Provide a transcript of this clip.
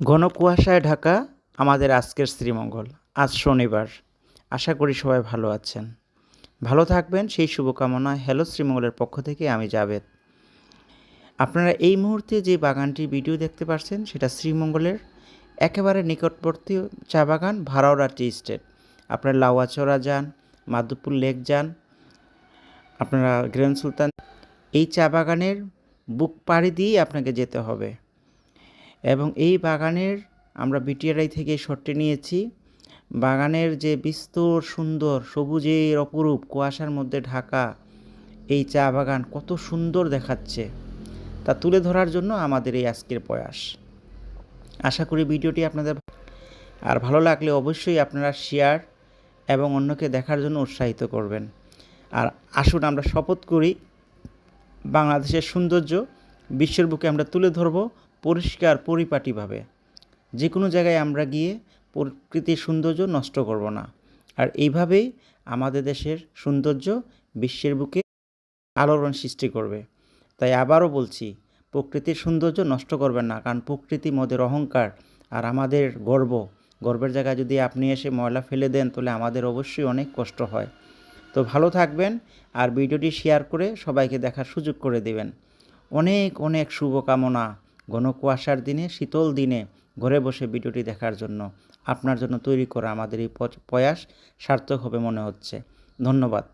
ঘন কুয়াশায় ঢাকা, আমাদের আজকের শ্রীমঙ্গল। আজ শনিবার। আশা করি সবাই ভালো আছেন। ভালো থাকবেন, সেই শুভকামনা হ্যালো শ্রীমঙ্গলের পক্ষ থেকে আমি জাবেদ আপনারা এই মুহূর্তে যে বাগানটির ভিডিও দেখতে পাচ্ছেন সেটা শ্রীমঙ্গলের একেবারে নিকটবর্তী চা বাগান ভারাওড়া টি স্টেট। আপনারা লাউয়াচড়া যান, মাধবপুর লেক যান, আপনারা গ্র্যান্ড সুলতান, এই চা বাগানের বুক পাড়ি দিয়েই আপনাকে যেতে হবে। এবং এই বাগানের আমরা বিটিআরআই থেকে শটটি নিয়েছি। বাগানের যে বিস্তর, সুন্দর, সবুজের অপরূপ কুয়াশার মধ্যে ঢাকা এই চা বাগান কত সুন্দর দেখাচ্ছে তা তুলে ধরার জন্য আমাদের এই আজকের প্রয়াস। আশা করি ভিডিওটি আপনাদের আর ভালো লাগলে অবশ্যই আপনারা শেয়ার এবং অন্যকে দেখার জন্য উৎসাহিত করবেন। আর আসুন আমরা শপথ করি বাংলাদেশের সৌন্দর্য, বিশ্বের বুকে আমরা তুলে ধরব পরিষ্কার, পরিপাটিভাবে। যে কোনো জায়গায় আমরা গিয়ে প্রকৃতির সৌন্দর্য নষ্ট করব না। আর এইভাবেই আমাদের দেশের সৌন্দর্য বিশ্বের বুকে আলোড়ন সৃষ্টি করবে। তাই আবারও বলছি, প্রকৃতির সৌন্দর্য নষ্ট করবেন না, কারণ প্রকৃতি মদের অহংকার আর আমাদের গর্ব। গর্বের জায়গায় যদি আপনি এসে ময়লা ফেলে দেন, তাহলে আমাদের অবশ্যই অনেক কষ্ট হয়। তো ভালো থাকবেন আর ভিডিওটি শেয়ার করে সবাইকে দেখার সুযোগ করে দেবেন। অনেক অনেক শুভকামনা। ঘন কুয়াশার দিনে, শীতল দিনে ঘরে বসে ভিডিওটি দেখার জন্য আপনার জন্য তৈরি করা আমাদের এই প্রয়াস সার্থক হবে মনে হচ্ছে। ধন্যবাদ।